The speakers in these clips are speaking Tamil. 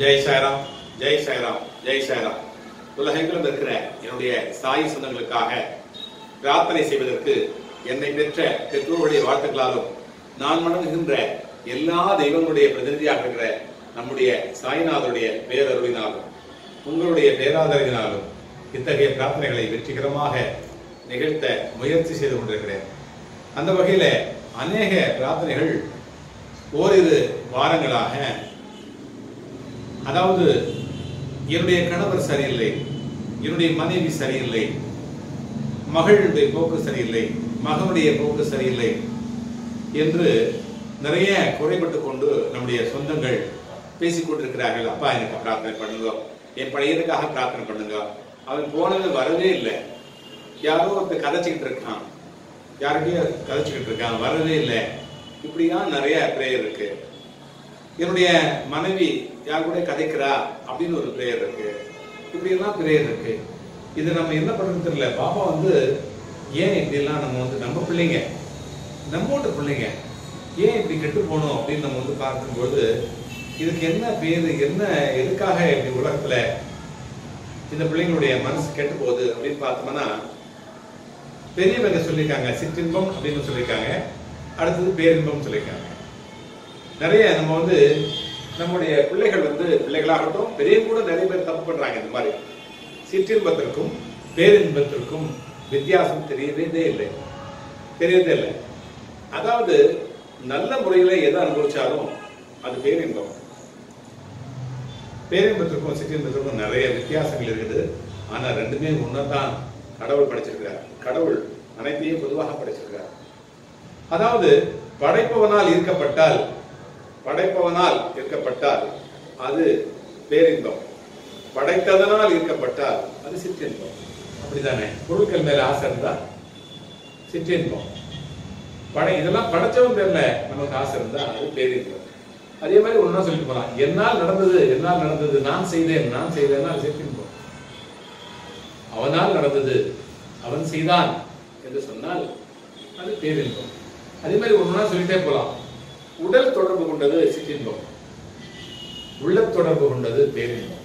ஜெய் சாய்ராம் ஜெய் சாய்ராம் ஜெய் சாய்ராம். உலகெங்கிலும் இருக்கிற என்னுடைய சாய் சொந்தங்களுக்காக பிரார்த்தனை செய்வதற்கு என்னை பெற்ற பெற்றோருடைய வாழ்த்துக்களாலும் நான் வணங்குகின்ற எல்லா தெய்வங்களுடைய பிரதிநிதியாக இருக்கிற நம்முடைய சாய்நாதருடைய பேரருளினாலும் உங்களுடைய பேராதரவினாலும் இத்தகைய பிரார்த்தனைகளை வெற்றிகரமாக நிகழ்த்த முயற்சி செய்து கொண்டிருக்கிறேன். அந்த வகையில் அநேக பிரார்த்தனைகள் ஓரிரு வாரங்களாக அதாவது என்னுடைய கணவர் சரியில்லை என்னுடைய மனைவி சரியில்லை மகளுடைய போக்கு சரியில்லை மகனுடைய போக்கு சரியில்லை என்று நிறைய குறைபட்டு கொண்டு நம்முடைய சொந்தங்கள் பேசிக் கொண்டிருக்கிறார்கள். அப்பா எனக்கு பிரார்த்தனை பண்ணுங்க. என் பையனுக்காக பிரார்த்தனை பண்ணுங்க. அவன் போனது வரவே இல்லை. யாரோ ஒருத்தர் கதைச்சிக்கிட்டு இருக்கான். யாருக்கையும் கதைச்சிக்கிட்டு இருக்கான். வரவே இல்லை. இப்படிதான் நிறைய பிரேயர் இருக்கு. என்னுடைய மனைவி யார் கூட கதைக்கிறா அப்படின்னு ஒரு பிரேயர் இருக்கு. இப்படி எல்லாம் பிரேயர் இருக்கு. இது நம்ம என்ன பண்றது தெரியல. பாப்பா வந்து ஏன் இப்படிலாம் நம்ம வந்து நம்ம பிள்ளைங்க நம்மோட பிள்ளைங்க ஏன் இப்படி கெட்டு போகணும் அப்படின்னு நம்ம வந்து பார்க்கும்போது இதுக்கு என்ன பேர் என்ன எதுக்காக இப்படி உலகத்துல இந்த பிள்ளைங்களுடைய மனசு கெட்டு போகுது அப்படின்னு பார்த்தோம்னா பெரியவங்க சொல்லியிருக்காங்க சிற்றின்பம் அப்படின்னு சொல்லியிருக்காங்க. அடுத்தது பேரின்பம் சொல்லியிருக்காங்க. நிறைய நம்ம வந்து நம்முடைய பிள்ளைகள் வந்து பிள்ளைகளாகட்டும் பெரிய கூட நிறைய பேர் தப்பு பண்றாங்க இந்த மாதிரி. சிற்றின்பத்திற்கும் பேரின்பத்திற்கும் வித்தியாசம் தெரியவே இல்லை. தெரியவே இல்லை. அதாவது நல்ல முறையில எதை அனுபவிச்சாலும் அது பேரின்பம். பேரின்பத்திற்கும் சிற்றின்பத்திற்கும் நிறைய வித்தியாசங்கள் இருக்குது. ஆனா ரெண்டுமே ஒன்னதான் கடவுள் படைச்சிருக்கிறார். கடவுள் அனைத்தையும் பொதுவாக படைச்சிருக்கிறார். அதாவது படைப்பவனால் ஈர்க்கப்பட்டால் படைப்பவனால் இருக்கப்பட்டால் அது பேரின்பம். படைத்ததனால் இருக்கப்பட்டால் அது சிற்றின்பம். அப்படிதானே? பொருட்கள் மேல ஆசை இருந்தா சிற்றின்பம். படை இதெல்லாம் படைச்சவன் பேர்ல நமக்கு ஆசை இருந்தா அது பேரின்பம். அதே மாதிரி ஒன்னா சொல்லிட்டு போலாம். என்னால் நடந்தது என்னால் நடந்தது நான் செய்தேன் நான் செய்தேன்னா அது சிற்றின்பம். அவனால் நடந்தது அவன் செய்தான் என்று சொன்னால் அது பேரின்பம். அதே மாதிரி ஒன்னா சொல்லிட்டே போலாம். உடல் தொடர்பு கொண்டது சிற்றின்பம். உள்ள தொடர்பு கொண்டது பேரின்பம்.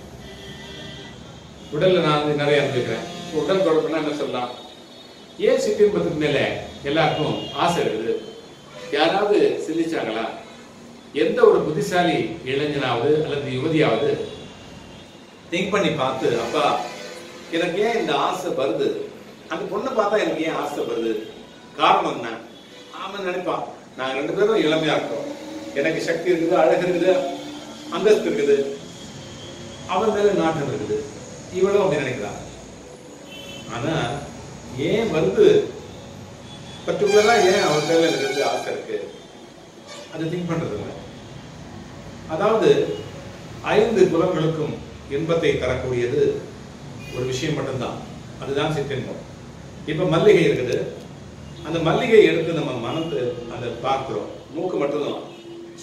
உடல்ல நான் வந்து நிறைய அனுபவிக்கிறேன். உடல் தொடர்புனா என்ன சொல்லலாம்? ஏன் சிற்றின்பத்துக்கு மேல எல்லாருக்கும் ஆசை இருக்குது? யாராவது சிந்திச்சாங்களா? எந்த ஒரு புத்திசாலி இளைஞனாவது அல்லது யுவதியாவது திங்க் பண்ணி பார்த்து அப்பா எனக்கு ஏன் இந்த ஆசை வருது? அந்த பொண்ணை பார்த்தா எனக்கு ஏன் ஆசை வருது? காரணம் என்ன? ஆமாம் நினைப்பான். நாங்க ரெண்டு பேரும் இளமையா இருக்கோம். எனக்கு சக்தி இருக்குது அழகு இருக்குது அந்தஸ்து இருக்குது. அவன் மேல நாட்டம் இருக்குது. இவ்வளவு அப்படி நினைக்கிறான் ஆனா ஏன் வந்து பர்டிகுலரா ஏன் அவன் மேல எனக்கு வந்து ஆசை இருக்கு? அது திங்க் பண்றது இல்லை. அதாவது ஐந்து புலன்களுக்கும் இன்பத்தை தரக்கூடியது ஒரு விஷயம் மட்டும்தான். அதுதான் சிற்றின்பம். இப்ப மல்லிகை இருக்குது. அந்த மல்லிகை எடுத்து நம்ம மனத்து அதை பார்க்கிறோம். மூக்கு மட்டும்தான்.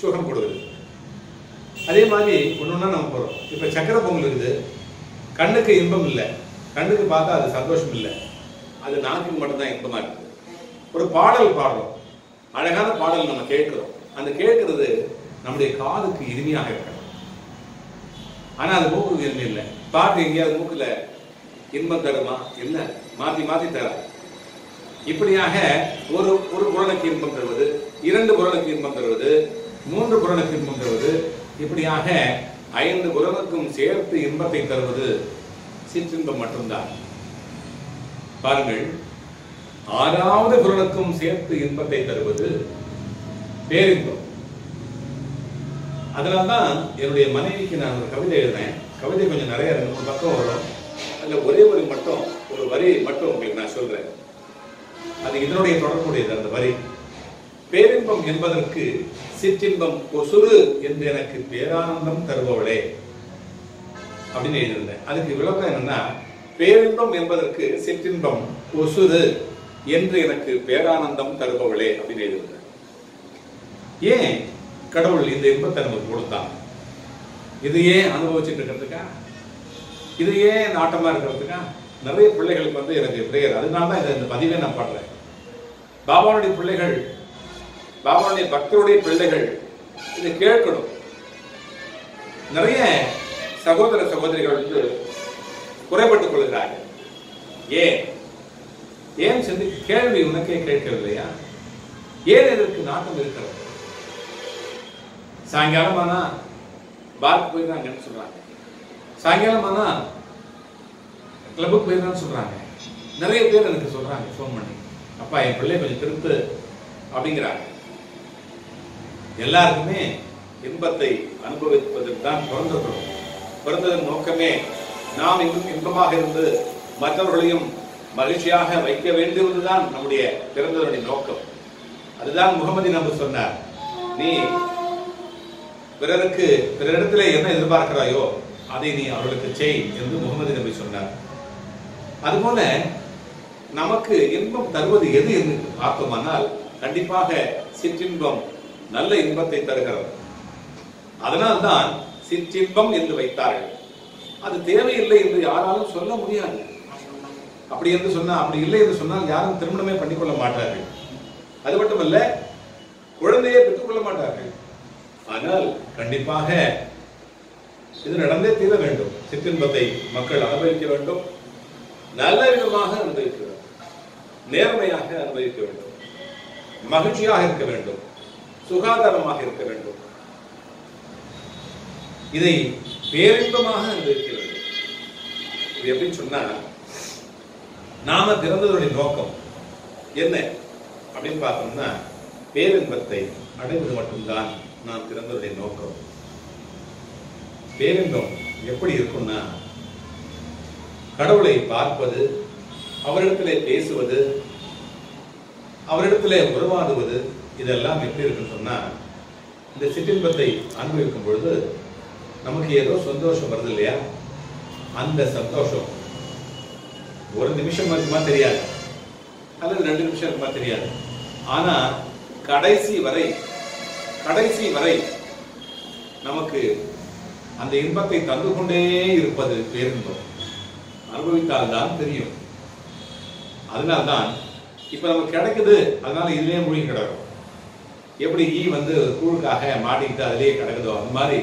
சுகம் கொடுக்குது. அதே மாதிரி ஒண்ணுன்னா நம்ம போகிறோம் இப்போ சக்கரை பொங்கல் இருக்குது. கண்ணுக்கு இன்பம் இல்லை. கண்ணுக்கு பார்த்தா அது சந்தோஷம் இல்லை. அது நாக்குக்கு மட்டும்தான் இன்பமா இருக்குது. ஒரு பாடல் பாடுறோம். அழகான பாடல் நம்ம கேட்குறோம். அந்த கேட்கறது நம்முடைய காதுக்கு இனிமையாக இருக்கணும். ஆனா அது மூக்குக்கு இனிமை இல்லை. பாட்டு எங்கேயாவது மூக்குல இன்பம் தருமா? இல்லை மாற்றி மாற்றி தர இப்படியாக ஒரு ஒரு குரலுக்கு இன்பம் தருவது இரண்டு குரலுக்கு இன்பம் தருவது மூன்று குரலுக்கு இன்பம் தருவது இப்படியாக ஐந்து குரலுக்கும் சேர்த்து இன்பத்தை தருவது சிற்றின்பம் மட்டும்தான். பாருங்கள் ஆறாவது குரலுக்கும் சேர்த்து இன்பத்தை தருவது பேரின்பம். அதனால்தான் என்னுடைய மனைவிக்கு நான் ஒரு கவிதை எழுதினேன். கவிதை கொஞ்சம் நிறைய ரெண்டு மூணு பக்கம் வரும். அதில் ஒரே ஒரு மட்டும் ஒரு வரி மட்டும் உங்களுக்கு நான் சொல்றேன். அது இதனுடைய தொடர்புடையது அந்த வரி. பேரின்பம் என்பதற்கு சிற்றின்பம் கொசுறு என்று எனக்கு பேரானந்தம் தருபவளே அப்படின்னு எழுதியிருந்தேன். அதுக்கு விளக்கம் என்னன்னா பேரின்பம் என்பதற்கு சிற்றின்பம் கொசுறு என்று எனக்கு பேரானந்தம் தருபவளே அப்படின்னு எழுதியிருந்தேன். ஏன் கடவுள் இந்த இன்பத்தை நமக்கு கொடுத்தான்? இது ஏன் அனுபவிச்சுட்டு இருக்கிறதுக்கா? இது ஏன் நாட்டமா இருக்கிறதுக்கா? நிறைய பிள்ளைகளுக்கு வந்து எனக்கு பிரேயர் அதனால தான் இதை இந்த பதிவை நான் பாடுறேன். பாபாவுடைய பிள்ளைகள் பாபாவுடைய பக்தருடைய பிள்ளைகள் இதை கேட்கணும். நிறைய சகோதர சகோதரிகள் வந்து குறைபட்டுக் கொள்கிறார்கள். ஏன்? ஏன் சென்று கேள்வி உனக்கே கேட்கவில்லையா? ஏன் இதற்கு நாட்டம் இருக்கிறது? சாயங்காலம் ஆனா பார்க்கு போயிருந்தாங்கன்னு சொல்றாங்க. சாயங்காலம் ஆனா கிளப்புக்கு போயிருந்தான்னு சொல்றாங்க. நிறைய பேர் எனக்கு சொல்றாங்க ஃபோன் பண்ணி. அப்பா என் பிள்ளை கொஞ்சம் திருப்பு அப்படிங்கிறாங்க. எல்லாருக்குமே இன்பத்தை அனுபவிப்பதற்கு தான் பிறந்திருக்கிறோம் பிறந்ததன் நோக்கமே நாம் இன்னும் இன்பமாக இருந்து மற்றவர்களையும் மகிழ்ச்சியாக வைக்க வேண்டுவதுதான் நம்முடைய பிறந்தவருடைய நோக்கம். அதுதான் முகமதி நபு சொன்னார். நீ பிறருக்கு பிறரிடத்திலே என்ன எதிர்பார்க்கிறாயோ அதை நீ அவர்களுக்கு செய் என்று முகமது நபி சொன்னார். அதுபோல நமக்கு இன்பம் தருவது எது என்று பார்த்தோமானால் கண்டிப்பாக சிற்றின்பம் நல்ல இன்பத்தை தருகிறது அதனால்தான் சிற்றின்பம் என்று வைத்தார்கள். அது தேவையில்லை என்று யாராலும் சொல்ல முடியாது. அப்படி என்று சொன்னா அப்படி இல்லை என்று சொன்னால் யாரும் திருமணமே பண்ணிக்கொள்ள மாட்டார்கள். அது மட்டுமல்ல குழந்தையை பெற்றுக்கொள்ள மாட்டார்கள். ஆனால் கண்டிப்பாக இது நடந்தே தீர வேண்டும். சிற்றின்பத்தை மக்கள் அனுபவிக்க வேண்டும். நல்ல விதமாக அனுபவிக்க வேண்டும். நேர்மையாக அனுபவிக்க வேண்டும். மகிழ்ச்சியாக இருக்க வேண்டும். சுகாதாரமாக இருக்க வேண்டும். இதை பேரின்பமாக இருக்கிறது இது எப்படின்னு சொன்னா நாம பிறந்ததனுடைய நோக்கம் என்ன அப்படின்னு பார்த்தோம்னா பேரின்பத்தை அடைவது மட்டும்தான் நாம் பிறந்தவருடைய நோக்கம். பேரின்பம் எப்படி இருக்கும்னா கடவுளை பார்ப்பது அவரிடத்திலே பேசுவது அவரிடத்திலே உறவாடுவது இதெல்லாம் எப்படி இருக்குன்னு சொன்னால் இந்த சிற்றின்பத்தை அனுபவிக்கும் பொழுது நமக்கு ஏதோ சந்தோஷம் வருது இல்லையா? அந்த சந்தோஷம் ஒரு நிமிஷம் இருக்குமா தெரியாது. அல்லது ரெண்டு நிமிஷம் இருக்குமா தெரியாது. ஆனால் கடைசி வரை கடைசி வரை நமக்கு அந்த இன்பத்தை தந்து கொண்டே இருப்பது பேரின்பம் அனுபவித்தால்தான் தெரியும். அதனால்தான் இப்ப நமக்கு கிடைக்குது அதனால இதுலேயே மூழ்கி கிடக்கும் எப்படி ஈ வந்து கூழுக்காக மாட்டிக்கிட்டு அதுலேயே கிடக்குதோ அந்த மாதிரி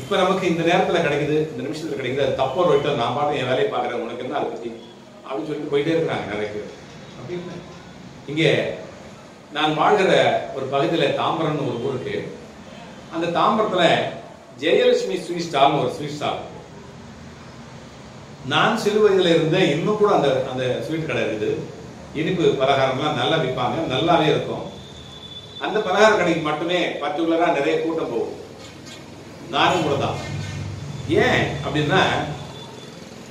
இப்போ நமக்கு இந்த நேரத்தில் கிடைக்குது இந்த நிமிஷத்தில் கிடைக்குது அது தப்போ ரைட்டோ நான் பாட்டு என் வேலையை பார்க்குறேன் உனக்கு என்ன அதை பற்றி அப்படின்னு சொல்லிட்டு போயிட்டே இருக்கிறாங்க நிறைய பேர். அப்படி இல்லை. இங்கே நான் வாழ்கிற ஒரு பகுதியில் தாம்பரம்னு ஒரு ஊருக்கு அந்த தாம்பரத்தில் ஜெயலட்சுமி ஸ்வீட் ஸ்டால்னு ஒரு ஸ்வீட் ஸ்டால் நான் சிறு வயதில் இருந்தே இன்னும் கூட அந்த அந்த ஸ்வீட் கடை இருக்குது. இனிப்பு பலகாரம்லாம் நல்லா விற்பாங்க நல்லாவே இருக்கும். அந்த பலகார கடைக்கு மட்டுமே பர்டிகுலரா நிறைய கூட்டம் போகும். நானும் கூட தான். ஏன் அப்படின்னா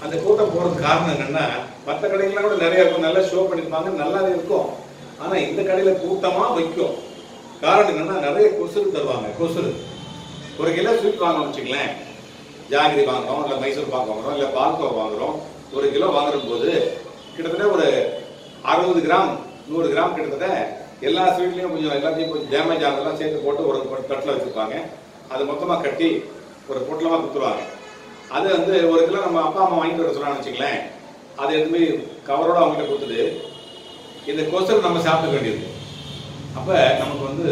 அந்த கூட்டம் போறதுக்கு காரணம் என்னன்னா மற்ற கடைகள்லாம் கூட நிறைய இருக்கும். நல்லா ஷோ பண்ணிருப்பாங்க நல்லாவே இருக்கும். ஆனா இந்த கடையில கூட்டமா வைக்கும். காரணம் என்னன்னா நிறைய கொசுறு தருவாங்க கொசுறு. ஒரு கிலோ ஸ்வீட் வாங்கணும் வச்சுங்களேன் ஜாங்கிரி வாங்குறோம் இல்ல மைசூர் பாக்கு வாங்குறோம் இல்ல பால்கோவா வாங்குறோம். ஒரு கிலோ வாங்குற போது கிட்டத்தட்ட ஒரு அறுபது கிராம் நூறு கிராம் கிட்டத்தட்ட எல்லா ஸ்வீட்லேயும் கொஞ்சம் எல்லாத்தையும் கொஞ்சம் டேமேஜ் ஆனதெல்லாம் சேர்த்து போட்டு ஒரு தட்டில் வச்சுருப்பாங்க. அது மொத்தமாக கட்டி ஒரு பொட்டலமாக கொடுத்துருவாங்க அது வந்து ஒரு கிலோ நம்ம அப்பா அம்மா வாங்கிட்டு வர சொன்னான்னு வச்சுங்களேன் அது எதுவுமே கவரோடு கவரோட அவங்ககிட்ட கொடுத்துட்டு இந்த கொசல் நம்ம சாப்பிட வேண்டியது. அப்போ நமக்கு வந்து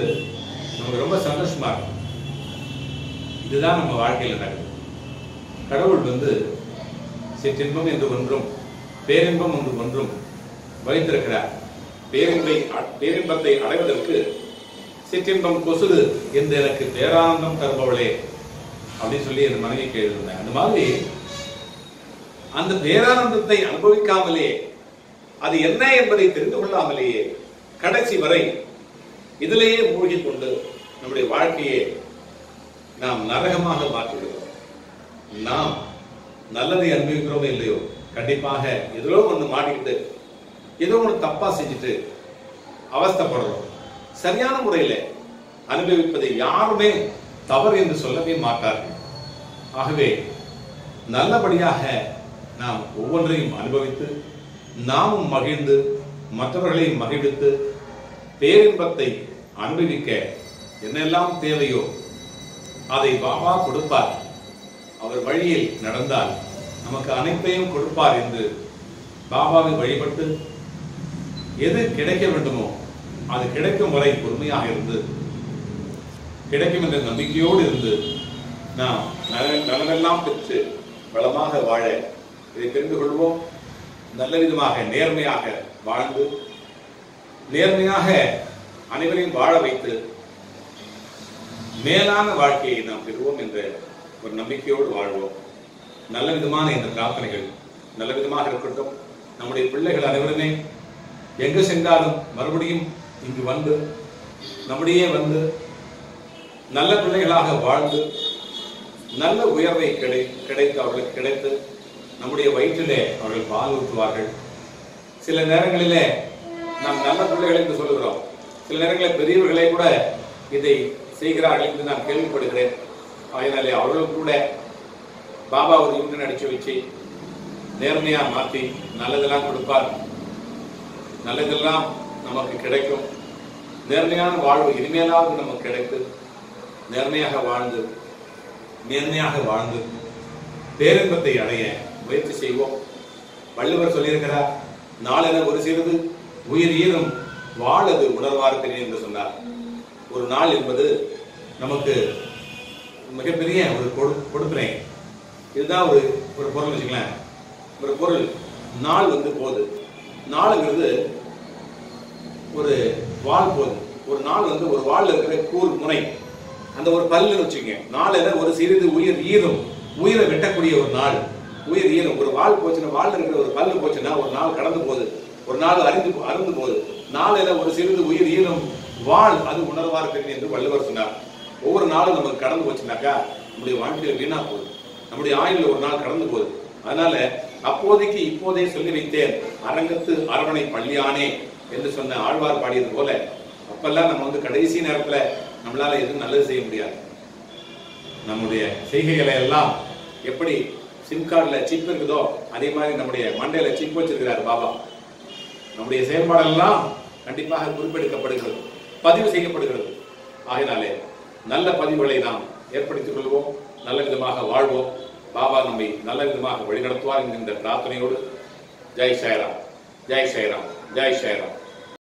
நமக்கு ரொம்ப சந்தோஷமா இருக்கும். இதுதான் நம்ம வாழ்க்கையில் நடக்குது. கடவுள் வந்து சிற்றின்பம் என்று ஒன்றும் பேரின்பம் என்று ஒன்றும் வைத்திருக்கிறார். பேரின்பை பேரின்பத்தை அடைவதற்கு சிற்றின்பம் கொசுது என்று எனக்கு பேரானந்தம் தருபவளே அப்படின்னு சொல்லி என் மனைவி கேட்டிருந்தேன் அந்த மாதிரி அந்த பேரானந்தத்தை அனுபவிக்காமலே அது என்ன என்பதை தெரிந்து கொள்ளாமலேயே கடைசி வரை இதிலேயே மூழ்கிக் கொண்டு நம்முடைய வாழ்க்கையை நாம் நரகமாக மாற்றிவிடுகிறோம். நாம் நல்லதை அனுபவிக்கிறோமோ இல்லையோ கண்டிப்பாக எதிலோ ஒன்று மாட்டிக்கிட்டு ஏதோ ஒன்று தப்பா செஞ்சுட்டு அவஸ்தைப்படுறோம். சரியான முறையில் அனுபவிப்பதை யாருமே தவறு என்று சொல்லவே மாட்டார்கள். ஆகவே நல்லபடியாக நாம் ஒவ்வொன்றையும் அனுபவித்து நாமும் மகிழ்ந்து மற்றவர்களையும் மகிழ்வித்து பேரின்பத்தை அனுபவிக்க என்னெல்லாம் தேவையோ அதை பாபா கொடுப்பார். அவர் வழியில் நடந்தால் நமக்கு அனைத்தையும் கொடுப்பார் என்று பாபாவை வழிபட்டு எது கிடைக்க வேண்டுமோ அது கிடைக்கும் வரை பொறுமையாக இருந்து கிடைக்கும் என்ற நம்பிக்கையோடு இருந்து நாம் நலனெல்லாம் பெற்று வளமாக வாழ இதை தெரிந்து கொள்வோம். நல்ல விதமாக நேர்மையாக வாழ்ந்து நேர்மையாக அனைவரையும் வாழ வைத்து மேலான வாழ்க்கையை நாம் பெறுவோம் என்ற ஒரு நம்பிக்கையோடு வாழ்வோம். நல்ல விதமான இந்த பிரார்த்தனைகள் நல்ல விதமாக இருக்கட்டும். நம்முடைய பிள்ளைகள் அனைவருமே எங்கு சென்றாலும் மறுபடியும் இங்கு வந்து நம்முடைய வந்து நல்ல பிள்ளைகளாக வாழ்ந்து நல்ல உயர்வை கிடை கிடைத்து அவர்களுக்கு கிடைத்து நம்முடைய வயிற்றிலே அவர்கள் பால் ஊற்றுவார்கள். சில நேரங்களிலே நாம் நல்ல பிள்ளைகள் என்று சொல்லுகிறோம். சில நேரங்களில் பெரியவர்களே கூட இதை செய்கிறார்கள் என்று நான் கேள்விப்படுகிறேன். அதனாலே அவர்களும் கூட பாபா ஒரு யூனியன் அடிச்சு வச்சு நேர்மையாக மாற்றி நல்லதெல்லாம் கொடுப்பார். நல்லதெல்லாம் நமக்கு கிடைக்கும். நேர்மையான வாழ்வு இனிமேலாவது நமக்கு கிடைத்து நேர்மையாக வாழ்ந்து நேர்மையாக வாழ்ந்து பேரின்பத்தை அடைய முயற்சி செய்வோம். வள்ளுவர் சொல்லியிருக்கிறார் நாளென ஒரு சிறிது உயிர் ஈரும் வாழது உணர்வார்க்கிறேன் என்று சொன்னார். ஒரு நாள் என்பது நமக்கு மிகப்பெரிய ஒரு கொடு கொடுப்பினை. இதுதான் ஒரு ஒரு பொருள் வச்சுக்கலாம் ஒரு பொருள் நாள் வந்து போகுது. நாளுங்கிறது ஒரு வால் போகுது ஒரு நாள் வந்து ஒரு வால் இருக்கிற கூர் முனை. அந்த ஒரு பல்லுன்னு வச்சுக்கோங்க. நாளில் ஒரு சிறிது உயிர் ஈரும். உயிரை வெட்டக்கூடிய ஒரு நாள். உயிர் ஈரும். ஒரு வால் போச்சுன்னா வால் இருக்கிற ஒரு பல்லு போச்சுன்னா ஒரு நாள் கடந்து போகுது. ஒரு நாள் அறிந்து அருந்து போகுது. நாளில் ஒரு சிறிது உயிர் ஈரும். வாழ் அது உணர்வா இருக்கிறது என்று வள்ளுவர் சொன்னார். ஒவ்வொரு நாளும் நமக்கு கடந்து போச்சுனாக்கா நம்முடைய வாழ்க்கையில் வீணா போகுது. நம்முடைய ஆயுள் ஒரு நாள் கடந்து போகுது. அதனால அப்போதைக்கு இப்போதே சொல்லி வைத்தேன். அரங்கத்து அரவணை பள்ளியானே. என்று சொன்ன ஆழ்வார் பாடியது போல அப்பெல்லாம் நம்ம வந்து கடைசி நேரத்துல நம்மளால எதுவும் நல்லது செய்ய முடியாது. நம்முடைய செய்கைகளை எல்லாம் எப்படி சிம் கார்டில் சிப் இருக்குதோ அதே மாதிரி நம்முடைய மண்டையில் சிப் வச்சிருக்கிறார் பாபா. நம்முடைய செயல்பாடெல்லாம் கண்டிப்பாக குறிப்பெடுக்கப்படுகிறது பதிவு செய்யப்படுகிறது. ஆகினாலே நல்ல பதிவுகளை நாம் ஏற்படுத்திக் கொள்வோம் நல்ல விதமாக வாழ்வோம். பாபா நம்மை நல்ல விதமாக வழிநடத்துவார் என்கின்ற பிரார்த்தனையோடு ஜெய் சாய்ராம் ஜெய் சாய்ராம் ஜெய் சாய்ராம்.